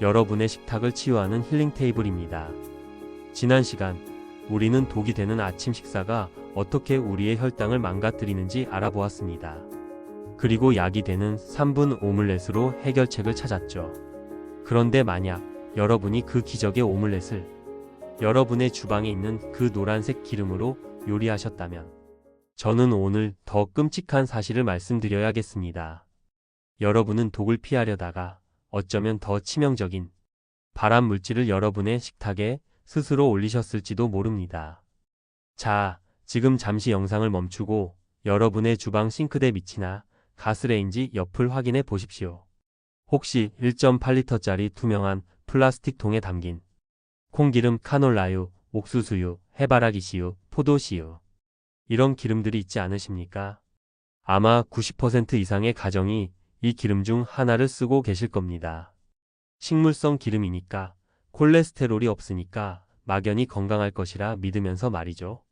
여러분의 식탁을 치유하는 힐링 테이블입니다. 지난 시간 우리는 독이 되는 아침 식사가 어떻게 우리의 혈당을 망가뜨리는지 알아보았습니다. 그리고 약이 되는 3분 오믈렛으로 해결책을 찾았죠. 그런데 만약 여러분이 그 기적의 오믈렛을 여러분의 주방에 있는 그 노란색 기름으로 요리하셨다면 저는 오늘 더 끔찍한 사실을 말씀드려야겠습니다. 여러분은 독을 피하려다가 어쩌면 더 치명적인 발암 물질을 여러분의 식탁에 스스로 올리셨을지도 모릅니다. 자, 지금 잠시 영상을 멈추고 여러분의 주방 싱크대 밑이나 가스레인지 옆을 확인해 보십시오. 혹시 1.8리터짜리 투명한 플라스틱 통에 담긴 콩기름, 카놀라유, 옥수수유, 해바라기씨유, 포도씨유 이런 기름들이 있지 않으십니까? 아마 90% 이상의 가정이 이 기름 중 하나를 쓰고 계실 겁니다. 식물성 기름이니까 콜레스테롤이 없으니까 막연히 건강할 것이라 믿으면서 말이죠.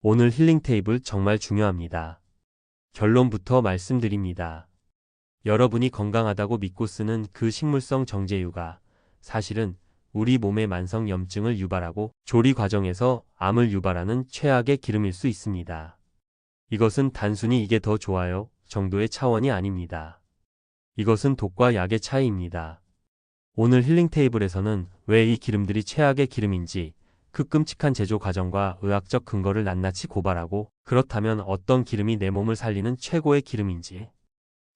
오늘 힐링 테이블 정말 중요합니다. 결론부터 말씀드립니다. 여러분이 건강하다고 믿고 쓰는 그 식물성 정제유가 사실은 우리 몸의 만성 염증을 유발하고 조리 과정에서 암을 유발하는 최악의 기름일 수 있습니다. 이것은 단순히 이게 더 좋아요 정도의 차원이 아닙니다. 이것은 독과 약의 차이입니다. 오늘 힐링 테이블에서는 왜 이 기름들이 최악의 기름인지 그 끔찍한 제조 과정과 의학적 근거를 낱낱이 고발하고 그렇다면 어떤 기름이 내 몸을 살리는 최고의 기름인지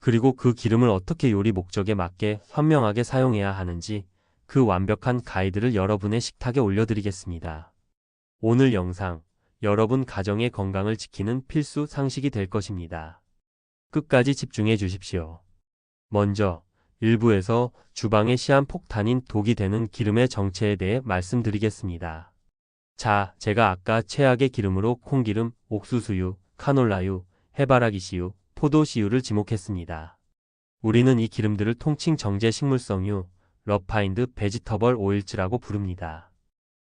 그리고 그 기름을 어떻게 요리 목적에 맞게 현명하게 사용해야 하는지 그 완벽한 가이드를 여러분의 식탁에 올려드리겠습니다. 오늘 영상 여러분 가정의 건강을 지키는 필수 상식이 될 것입니다. 끝까지 집중해 주십시오. 먼저 일부에서 주방의 시한폭탄인 독이 되는 기름의 정체에 대해 말씀드리겠습니다. 자, 제가 아까 최악의 기름으로 콩기름, 옥수수유, 카놀라유, 해바라기씨유, 포도씨유를 지목했습니다. 우리는 이 기름들을 통칭 정제 식물성유, 러파인드 베지터벌 오일즈라고 부릅니다.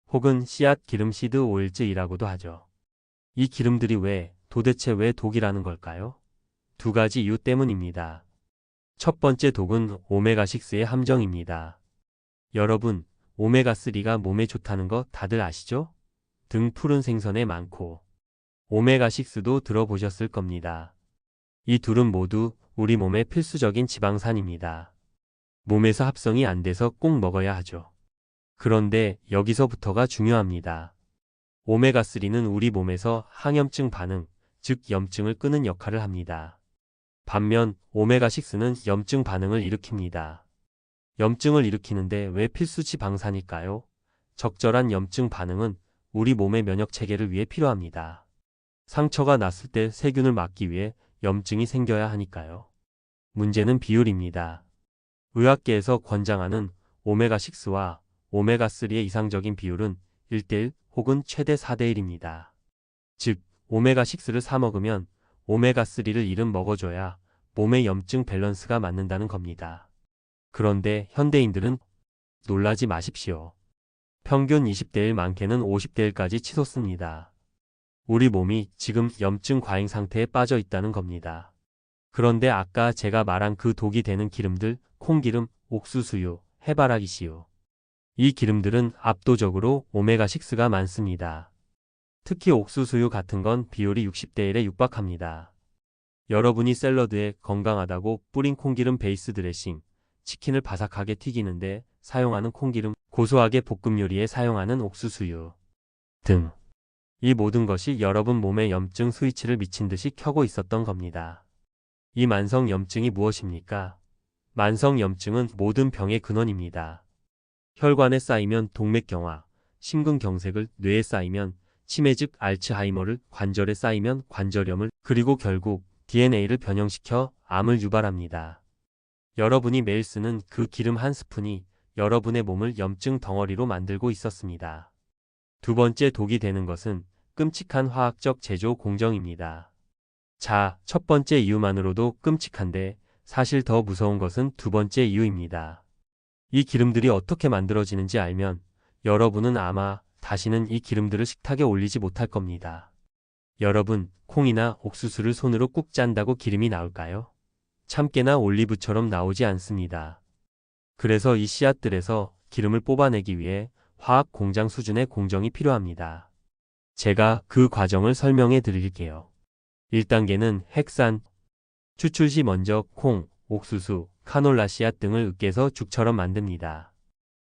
혹은 씨앗 기름 시드 오일즈이라고도 하죠. 이 기름들이 왜, 도대체 왜 독이라는 걸까요? 두 가지 이유 때문입니다. 첫 번째 독은 오메가6의 함정입니다. 여러분, 오메가3가 몸에 좋다는 거 다들 아시죠? 등 푸른 생선에 많고, 오메가6도 들어보셨을 겁니다. 이 둘은 모두 우리 몸의 필수적인 지방산입니다. 몸에서 합성이 안 돼서 꼭 먹어야 하죠. 그런데 여기서부터가 중요합니다. 오메가3는 우리 몸에서 항염증 반응, 즉 염증을 끄는 역할을 합니다. 반면 오메가6는 염증 반응을 일으킵니다. 염증을 일으키는데 왜 필수 지방산일까요? 적절한 염증 반응은 우리 몸의 면역 체계를 위해 필요합니다. 상처가 났을 때 세균을 막기 위해 염증이 생겨야 하니까요. 문제는 비율입니다. 의학계에서 권장하는 오메가6와 오메가3의 이상적인 비율은 1대1 혹은 최대 4대1입니다. 즉, 오메가6를 사 먹으면 오메가3를 1은 먹어줘야 몸의 염증 밸런스가 맞는다는 겁니다. 그런데 현대인들은 놀라지 마십시오. 평균 20대1 많게는 50대1까지 치솟습니다. 우리 몸이 지금 염증 과잉 상태에 빠져 있다는 겁니다. 그런데 아까 제가 말한 그 독이 되는 기름들, 콩기름, 옥수수유, 해바라기씨유. 이 기름들은 압도적으로 오메가6가 많습니다. 특히 옥수수유 같은 건 비율이 60대 1에 육박합니다. 여러분이 샐러드에 건강하다고 뿌린 콩기름 베이스 드레싱, 치킨을 바삭하게 튀기는데 사용하는 콩기름, 고소하게 볶음 요리에 사용하는 옥수수유 등. 이 모든 것이 여러분 몸에 염증 스위치를 미친 듯이 켜고 있었던 겁니다. 이 만성 염증이 무엇입니까? 만성 염증은 모든 병의 근원입니다. 혈관에 쌓이면 동맥경화, 심근경색을, 뇌에 쌓이면 치매 즉 알츠하이머를, 관절에 쌓이면 관절염을, 그리고 결국 DNA를 변형시켜 암을 유발합니다. 여러분이 매일 쓰는 그 기름 한 스푼이 여러분의 몸을 염증 덩어리로 만들고 있었습니다. 두 번째 독이 되는 것은 끔찍한 화학적 제조 공정입니다. 자, 첫 번째 이유만으로도 끔찍한데 사실 더 무서운 것은 두 번째 이유입니다. 이 기름들이 어떻게 만들어지는지 알면 여러분은 아마 다시는 이 기름들을 식탁에 올리지 못할 겁니다. 여러분, 콩이나 옥수수를 손으로 꾹 짠다고 기름이 나올까요? 참깨나 올리브처럼 나오지 않습니다. 그래서 이 씨앗들에서 기름을 뽑아내기 위해 화학 공장 수준의 공정이 필요합니다. 제가 그 과정을 설명해 드릴게요. 1단계는 핵산. 추출 시 먼저 콩, 옥수수, 카놀라 씨앗 등을 으깨서 죽처럼 만듭니다.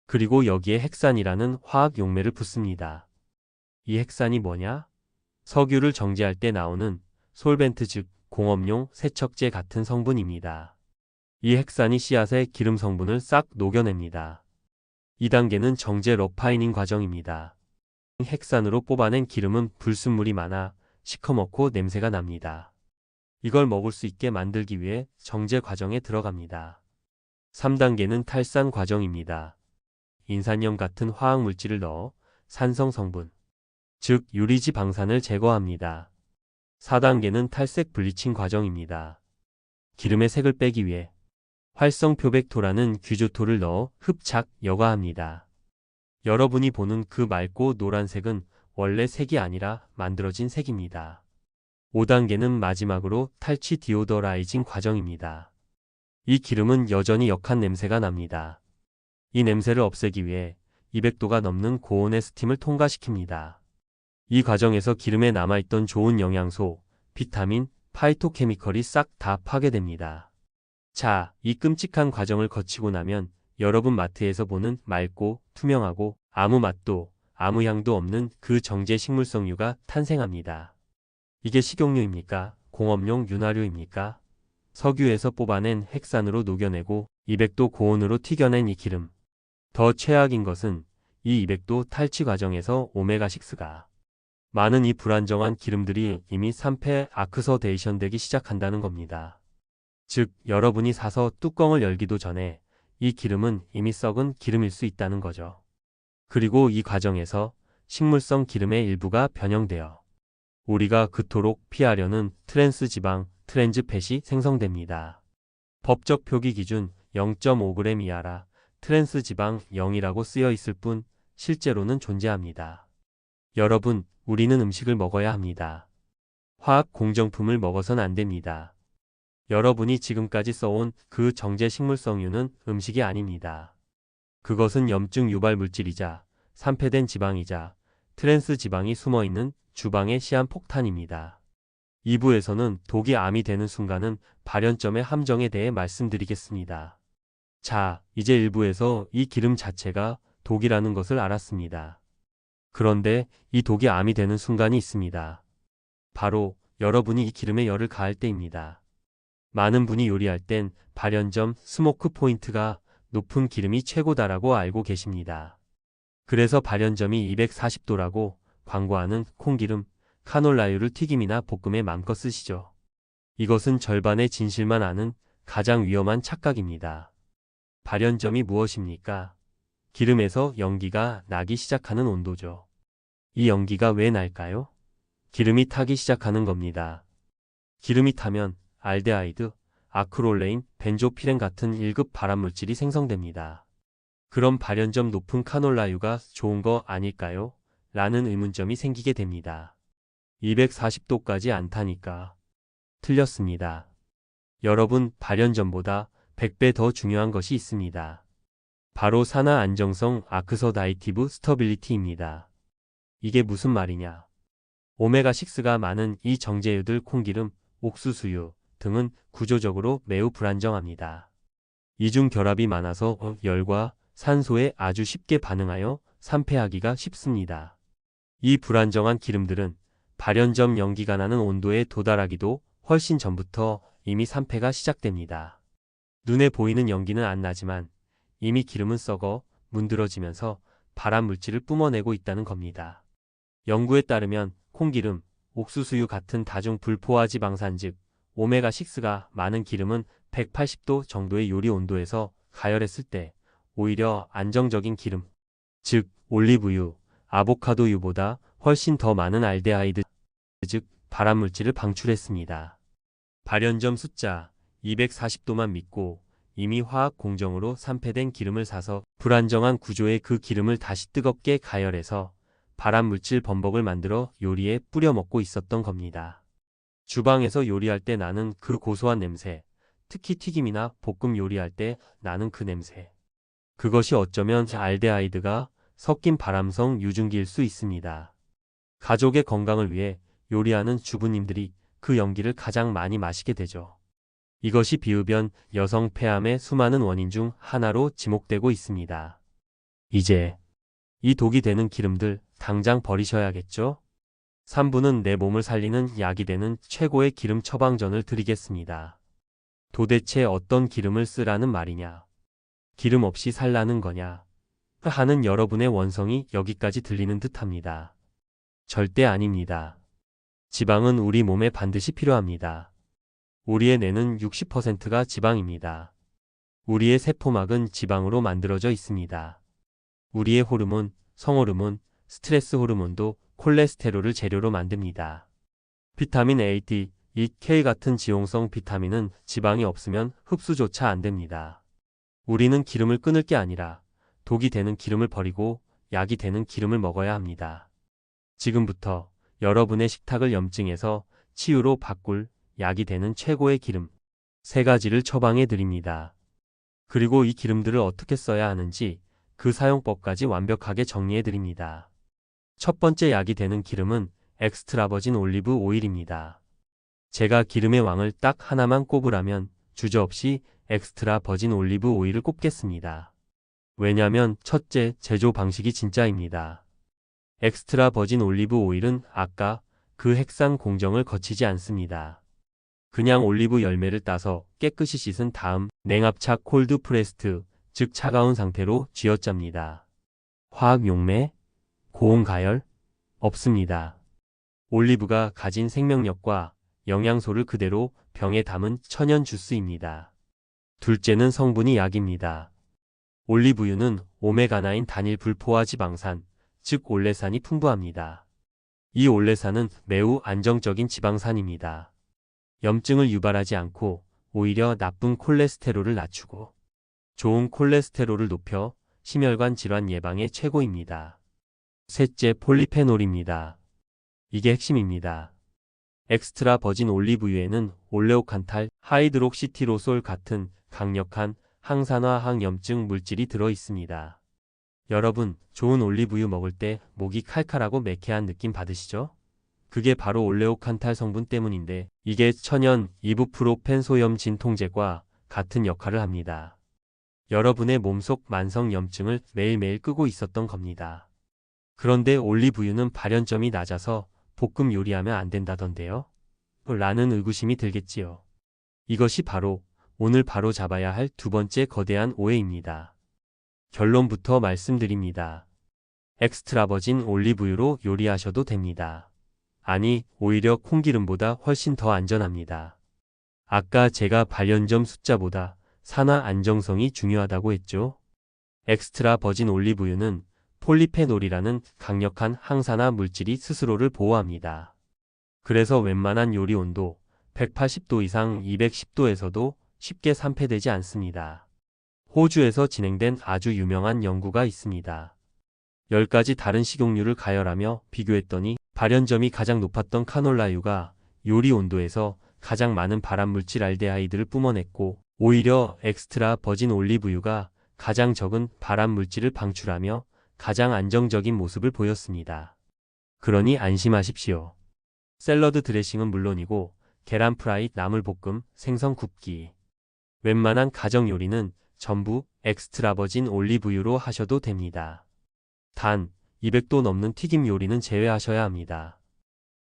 그리고 여기에 핵산이라는 화학 용매를 붓습니다. 이 핵산이 뭐냐? 석유를 정제할 때 나오는 솔벤트 즉 공업용 세척제 같은 성분입니다. 이 핵산이 씨앗의 기름 성분을 싹 녹여냅니다. 2단계는 정제 러파이닝 과정입니다. 핵산으로 뽑아낸 기름은 불순물이 많아 시커멓고 냄새가 납니다. 이걸 먹을 수 있게 만들기 위해 정제 과정에 들어갑니다. 3단계는 탈산 과정입니다. 인산염 같은 화학 물질을 넣어 산성 성분, 즉 유리지 방산을 제거합니다. 4단계는 탈색 블리칭 과정입니다. 기름의 색을 빼기 위해 활성 표백토라는 규조토를 넣어 흡착, 여과합니다. 여러분이 보는 그 맑고 노란색은 원래 색이 아니라 만들어진 색입니다. 5단계는 마지막으로 탈취 디오더라이징 과정입니다. 이 기름은 여전히 역한 냄새가 납니다. 이 냄새를 없애기 위해 200도가 넘는 고온의 스팀을 통과시킵니다. 이 과정에서 기름에 남아있던 좋은 영양소, 비타민, 파이토케미컬이 싹 다 파괴됩니다. 자, 이 끔찍한 과정을 거치고 나면 여러분 마트에서 보는 맑고 투명하고 아무 맛도 아무 향도 없는 그 정제 식물성유가 탄생합니다. 이게 식용유입니까? 공업용 윤활유입니까? 석유에서 뽑아낸 핵산으로 녹여내고 200도 고온으로 튀겨낸 이 기름. 더 최악인 것은 이 200도 탈취 과정에서 오메가6가 많은 이 불안정한 기름들이 이미 3패 아크서데이션 되기 시작한다는 겁니다. 즉, 여러분이 사서 뚜껑을 열기도 전에 이 기름은 이미 썩은 기름일 수 있다는 거죠. 그리고 이 과정에서 식물성 기름의 일부가 변형되어 우리가 그토록 피하려는 트랜스 지방, 트랜즈 팻이 생성됩니다. 법적 표기 기준 0.5g 이하라 트랜스 지방 0이라고 쓰여 있을 뿐 실제로는 존재합니다. 여러분, 우리는 음식을 먹어야 합니다. 화학 공정품을 먹어선 안 됩니다. 여러분이 지금까지 써온 그 정제 식물성유는 음식이 아닙니다. 그것은 염증 유발 물질이자 산패된 지방이자 트랜스 지방이 숨어 있는 주방의 시한 폭탄입니다. 2부에서는 독이 암이 되는 순간은 발현점의 함정에 대해 말씀드리겠습니다. 자, 이제 1부에서 이 기름 자체가 독이라는 것을 알았습니다. 그런데 이 독이 암이 되는 순간이 있습니다. 바로 여러분이 이 기름에 열을 가할 때입니다. 많은 분이 요리할 땐 발연점 스모크 포인트가 높은 기름이 최고다라고 알고 계십니다. 그래서 발연점이 240도라고 광고하는 콩기름, 카놀라유를 튀김이나 볶음에 맘껏 쓰시죠. 이것은 절반의 진실만 아는 가장 위험한 착각입니다. 발연점이 무엇입니까? 기름에서 연기가 나기 시작하는 온도죠. 이 연기가 왜 날까요? 기름이 타기 시작하는 겁니다. 기름이 타면 알데하이드, 아크롤레인, 벤조피렌 같은 1급 발암물질이 생성됩니다. 그럼 발연점 높은 카놀라유가 좋은 거 아닐까요? 라는 의문점이 생기게 됩니다. 240도까지 안 타니까. 틀렸습니다. 여러분, 발연점보다 100배 더 중요한 것이 있습니다. 바로 산화 안정성 아크서다이티브 스터빌리티입니다. 이게 무슨 말이냐? 오메가6가 많은 이 정제유들 콩기름, 옥수수유 등은 구조적으로 매우 불안정합니다. 이중 결합이 많아서 열과 산소에 아주 쉽게 반응하여 산패하기가 쉽습니다. 이 불안정한 기름들은 발연점 연기가 나는 온도에 도달하기도 훨씬 전부터 이미 산패가 시작됩니다. 눈에 보이는 연기는 안 나지만 이미 기름은 썩어 문드러지면서 발암 물질을 뿜어내고 있다는 겁니다. 연구에 따르면 콩기름, 옥수수유 같은 다중 불포화 지방산 즉 오메가6가 많은 기름은 180도 정도의 요리 온도에서 가열했을 때 오히려 안정적인 기름, 즉 올리브유, 아보카도유보다 훨씬 더 많은 알데하이드, 즉 발암물질을 방출했습니다. 발연점 숫자 240도만 믿고 이미 화학 공정으로 산패된 기름을 사서 불안정한 구조의 그 기름을 다시 뜨겁게 가열해서 발암 물질 범벅을 만들어 요리에 뿌려 먹고 있었던 겁니다. 주방에서 요리할 때 나는 그 고소한 냄새, 특히 튀김이나 볶음 요리할 때 나는 그 냄새. 그것이 어쩌면 알데하이드가 섞인 발암성 유증기일 수 있습니다. 가족의 건강을 위해 요리하는 주부님들이 그 연기를 가장 많이 마시게 되죠. 이것이 비흡연 여성 폐암의 수많은 원인 중 하나로 지목되고 있습니다. 이제 이 독이 되는 기름들 당장 버리셔야겠죠? 3부는 내 몸을 살리는 약이 되는 최고의 기름 처방전을 드리겠습니다. 도대체 어떤 기름을 쓰라는 말이냐? 기름 없이 살라는 거냐? 하는 여러분의 원성이 여기까지 들리는 듯 합니다. 절대 아닙니다. 지방은 우리 몸에 반드시 필요합니다. 우리의 뇌는 60%가 지방입니다. 우리의 세포막은 지방으로 만들어져 있습니다. 우리의 호르몬, 성호르몬, 스트레스 호르몬도 콜레스테롤을 재료로 만듭니다. 비타민 A, D, E, K 같은 지용성 비타민은 지방이 없으면 흡수조차 안 됩니다. 우리는 기름을 끊을 게 아니라 독이 되는 기름을 버리고 약이 되는 기름을 먹어야 합니다. 지금부터 여러분의 식탁을 염증에서 치유로 바꿀 약이 되는 최고의 기름 세 가지를 처방해 드립니다. 그리고 이 기름들을 어떻게 써야 하는지 그 사용법까지 완벽하게 정리해 드립니다. 첫 번째 약이 되는 기름은 엑스트라 버진 올리브 오일입니다. 제가 기름의 왕을 딱 하나만 꼽으라면 주저없이 엑스트라 버진 올리브 오일을 꼽겠습니다. 왜냐면 첫째 제조 방식이 진짜입니다. 엑스트라 버진 올리브 오일은 아까 그 핵산 공정을 거치지 않습니다. 그냥 올리브 열매를 따서 깨끗이 씻은 다음 냉압착 콜드 프레스트, 즉 차가운 상태로 쥐어짭니다. 화학 용매, 고온 가열 없습니다. 올리브가 가진 생명력과 영양소를 그대로 병에 담은 천연 주스입니다. 둘째는 성분이 약입니다. 올리브유는 오메가9 단일 불포화 지방산, 즉 올레산이 풍부합니다. 이 올레산은 매우 안정적인 지방산입니다. 염증을 유발하지 않고 오히려 나쁜 콜레스테롤을 낮추고 좋은 콜레스테롤을 높여 심혈관 질환 예방에 최고입니다. 셋째 폴리페놀입니다. 이게 핵심입니다. 엑스트라 버진 올리브유에는 올레오칸탈, 하이드록시티로솔 같은 강력한 항산화 항염증 물질이 들어 있습니다. 여러분, 좋은 올리브유 먹을 때 목이 칼칼하고 매캐한 느낌 받으시죠? 그게 바로 올레오칸탈 성분 때문인데 이게 천연 이부프로펜 소염 진통제과 같은 역할을 합니다. 여러분의 몸속 만성 염증을 매일매일 끄고 있었던 겁니다. 그런데 올리브유는 발연점이 낮아서 볶음 요리하면 안 된다던데요? 라는 의구심이 들겠지요. 이것이 바로 오늘 바로 잡아야 할 두 번째 거대한 오해입니다. 결론부터 말씀드립니다. 엑스트라 버진 올리브유로 요리하셔도 됩니다. 아니, 오히려 콩기름보다 훨씬 더 안전합니다. 아까 제가 발연점 숫자보다 산화 안정성이 중요하다고 했죠? 엑스트라 버진 올리브유는 폴리페놀이라는 강력한 항산화 물질이 스스로를 보호합니다. 그래서 웬만한 요리 온도 180도 이상 210도에서도 쉽게 산패되지 않습니다. 호주에서 진행된 아주 유명한 연구가 있습니다. 10가지 다른 식용유를 가열하며 비교했더니 발연점이 가장 높았던 카놀라유가 요리 온도에서 가장 많은 발암물질 알데하이드를 뿜어냈고 오히려 엑스트라 버진 올리브유가 가장 적은 발암물질을 방출하며 가장 안정적인 모습을 보였습니다. 그러니 안심하십시오. 샐러드 드레싱은 물론이고 계란 프라이, 나물 볶음, 생선 굽기. 웬만한 가정 요리는 전부 엑스트라 버진 올리브유로 하셔도 됩니다. 단 200도 넘는 튀김 요리는 제외하셔야 합니다.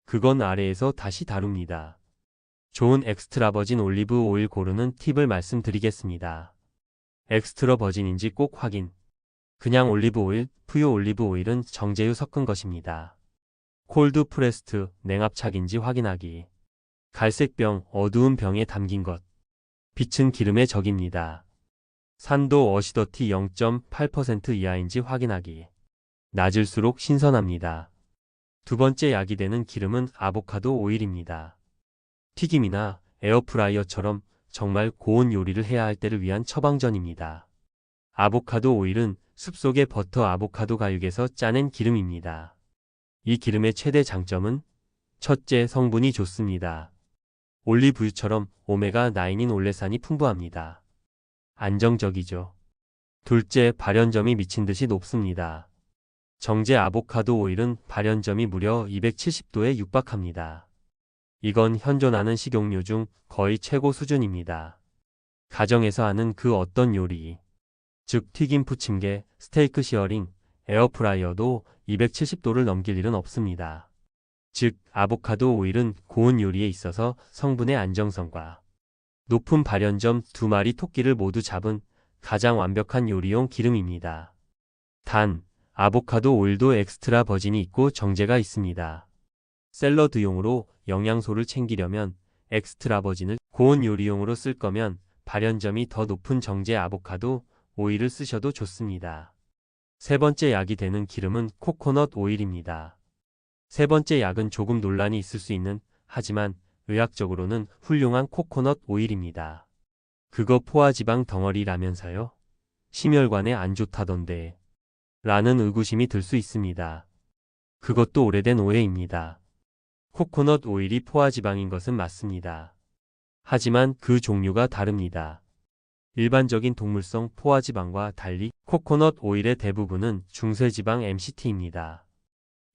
그건 아래에서 다시 다룹니다. 좋은 엑스트라 버진 올리브 오일 고르는 팁을 말씀드리겠습니다. 엑스트라 버진인지 꼭 확인. 그냥 올리브 오일, 푸유 올리브 오일은 정제유 섞은 것입니다. 콜드 프레스트, 냉압착인지 확인하기. 갈색 병, 어두운 병에 담긴 것. 빛은 기름의 적입니다. 산도 어시더티 0.8% 이하인지 확인하기. 낮을수록 신선합니다. 두 번째 약이 되는 기름은 아보카도 오일입니다. 튀김이나 에어프라이어처럼 정말 고온 요리를 해야 할 때를 위한 처방전입니다. 아보카도 오일은 숲속의 버터 아보카도 가육에서 짜낸 기름입니다. 이 기름의 최대 장점은 첫째 성분이 좋습니다. 올리브유처럼 오메가9인 올레산이 풍부합니다. 안정적이죠. 둘째, 발연점이 미친 듯이 높습니다. 정제 아보카도 오일은 발연점이 무려 270도에 육박합니다. 이건 현존하는 식용유 중 거의 최고 수준입니다. 가정에서 하는 그 어떤 요리, 즉 튀김 부침개, 스테이크 시어링, 에어프라이어도 270도를 넘길 일은 없습니다. 즉, 아보카도 오일은 고온 요리에 있어서 성분의 안정성과 높은 발연점 두 마리 토끼를 모두 잡은 가장 완벽한 요리용 기름입니다. 단, 아보카도 오일도 엑스트라 버진이 있고 정제가 있습니다. 샐러드용으로 영양소를 챙기려면 엑스트라 버진을 고온 요리용으로 쓸 거면 발연점이 더 높은 정제 아보카도 오일을 쓰셔도 좋습니다. 세 번째 약이 되는 기름은 코코넛 오일입니다. 세 번째 약은 조금 논란이 있을 수 있는 하지만 의학적으로는 훌륭한 코코넛 오일입니다. 그거 포화지방 덩어리라면서요? 심혈관에 안 좋다던데. 라는 의구심이 들 수 있습니다. 그것도 오래된 오해입니다. 코코넛 오일이 포화지방인 것은 맞습니다. 하지만 그 종류가 다릅니다. 일반적인 동물성 포화지방과 달리 코코넛 오일의 대부분은 중쇄지방 MCT입니다.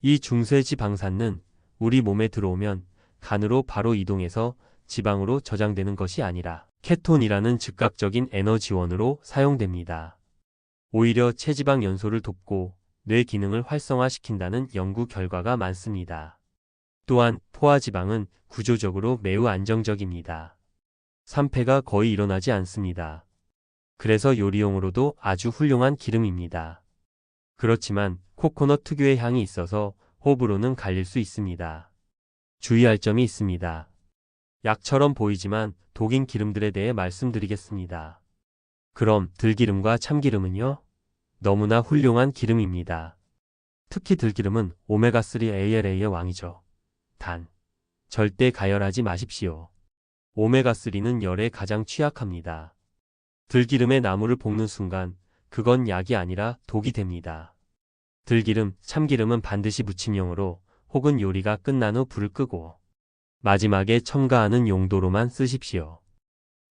이 중쇄지방산은 우리 몸에 들어오면 간으로 바로 이동해서 지방으로 저장되는 것이 아니라 케톤이라는 즉각적인 에너지원으로 사용됩니다. 오히려 체지방 연소를 돕고 뇌 기능을 활성화시킨다는 연구 결과가 많습니다. 또한 포화지방은 구조적으로 매우 안정적입니다. 산패가 거의 일어나지 않습니다. 그래서 요리용으로도 아주 훌륭한 기름입니다. 그렇지만 코코넛 특유의 향이 있어서 호불호는 갈릴 수 있습니다. 주의할 점이 있습니다. 약처럼 보이지만 독인 기름들에 대해 말씀드리겠습니다. 그럼 들기름과 참기름은요? 너무나 훌륭한 기름입니다. 특히 들기름은 오메가3 ALA의 왕이죠. 단, 절대 가열하지 마십시오. 오메가3는 열에 가장 취약합니다. 들기름에 나무를 볶는 순간 그건 약이 아니라 독이 됩니다. 들기름, 참기름은 반드시 무침용으로 혹은 요리가 끝난 후 불을 끄고 마지막에 첨가하는 용도로만 쓰십시오.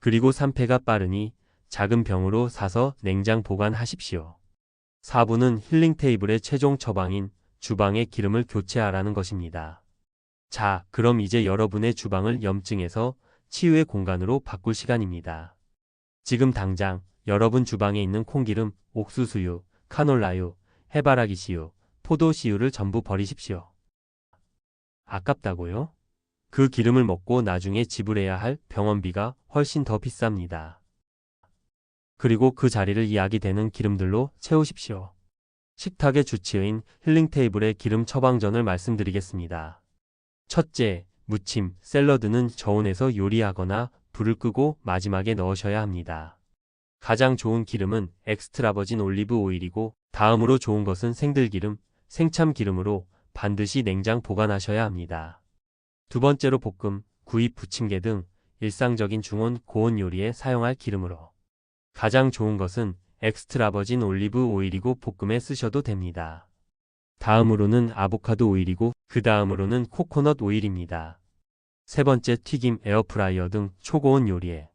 그리고 산패가 빠르니 작은 병으로 사서 냉장 보관하십시오. 4부는 힐링 테이블의 최종 처방인 주방의 기름을 교체하라는 것입니다. 자, 그럼 이제 여러분의 주방을 염증에서 치유의 공간으로 바꿀 시간입니다. 지금 당장 여러분 주방에 있는 콩기름, 옥수수유, 카놀라유, 해바라기씨유, 포도씨유를 전부 버리십시오. 아깝다고요? 그 기름을 먹고 나중에 지불해야 할 병원비가 훨씬 더 비쌉니다. 그리고 그 자리를 이야기 되는 기름들로 채우십시오. 식탁의 주치의인 힐링 테이블의 기름 처방전을 말씀드리겠습니다. 첫째, 무침, 샐러드는 저온에서 요리하거나 불을 끄고 마지막에 넣으셔야 합니다. 가장 좋은 기름은 엑스트라 버진 올리브 오일이고 다음으로 좋은 것은 생들기름, 생참 기름으로 반드시 냉장 보관하셔야 합니다. 두 번째로 볶음, 구이, 부침개 등 일상적인 중온 고온 요리에 사용할 기름으로 가장 좋은 것은 엑스트라 버진 올리브 오일이고 볶음에 쓰셔도 됩니다. 다음으로는 아보카도 오일이고 그 다음으로는 코코넛 오일입니다. 세 번째 튀김, 에어프라이어 등 초고온 요리에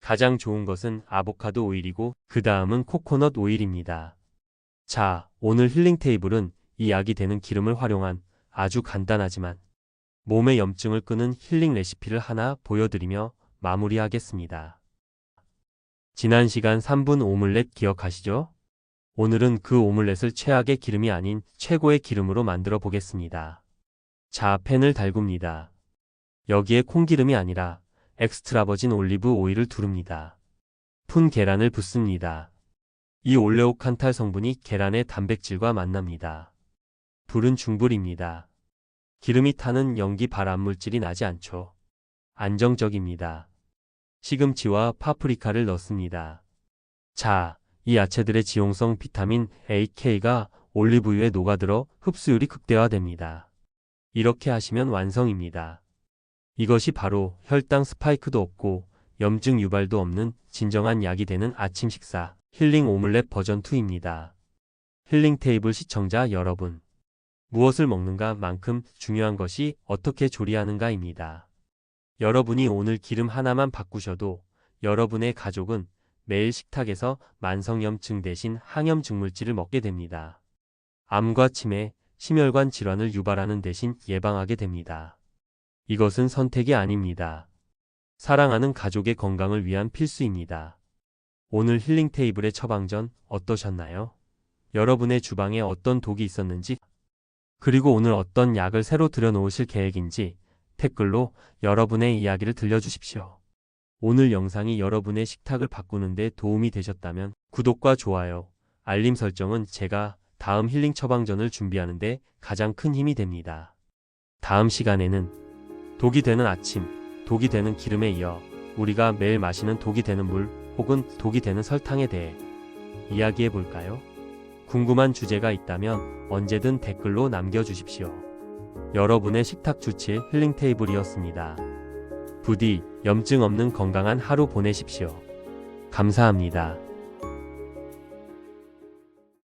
가장 좋은 것은 아보카도 오일이고 그 다음은 코코넛 오일입니다. 자, 오늘 힐링 테이블은 이 약이 되는 기름을 활용한 아주 간단하지만 몸의 염증을 끄는 힐링 레시피를 하나 보여드리며 마무리하겠습니다. 지난 시간 3분 오믈렛 기억하시죠? 오늘은 그 오믈렛을 최악의 기름이 아닌 최고의 기름으로 만들어 보겠습니다. 자, 팬을 달굽니다. 여기에 콩기름이 아니라 엑스트라 버진 올리브 오일을 두릅니다. 푼 계란을 붓습니다. 이 올레오칸탈 성분이 계란의 단백질과 만납니다. 불은 중불입니다. 기름이 타는 연기 발암 물질이 나지 않죠. 안정적입니다. 시금치와 파프리카를 넣습니다. 자, 이 야채들의 지용성 비타민 A, K가 올리브유에 녹아들어 흡수율이 극대화됩니다. 이렇게 하시면 완성입니다. 이것이 바로 혈당 스파이크도 없고 염증 유발도 없는 진정한 약이 되는 아침 식사 힐링 오믈렛 버전 2입니다. 힐링 테이블 시청자 여러분. 무엇을 먹는가 만큼 중요한 것이 어떻게 조리하는가입니다. 여러분이 오늘 기름 하나만 바꾸셔도 여러분의 가족은 매일 식탁에서 만성염증 대신 항염증 물질을 먹게 됩니다. 암과 치매, 심혈관 질환을 유발하는 대신 예방하게 됩니다. 이것은 선택이 아닙니다. 사랑하는 가족의 건강을 위한 필수입니다. 오늘 힐링 테이블의 처방전 어떠셨나요? 여러분의 주방에 어떤 독이 있었는지, 그리고 오늘 어떤 약을 새로 들여놓으실 계획인지 댓글로 여러분의 이야기를 들려주십시오. 오늘 영상이 여러분의 식탁을 바꾸는데 도움이 되셨다면 구독과 좋아요, 알림 설정은 제가 다음 힐링 처방전을 준비하는데 가장 큰 힘이 됩니다. 다음 시간에는 독이 되는 아침, 독이 되는 기름에 이어 우리가 매일 마시는 독이 되는 물 혹은 독이 되는 설탕에 대해 이야기해 볼까요? 궁금한 주제가 있다면 언제든 댓글로 남겨주십시오. 여러분의 식탁 주치의 힐링 테이블이었습니다. 부디 염증 없는 건강한 하루 보내십시오. 감사합니다.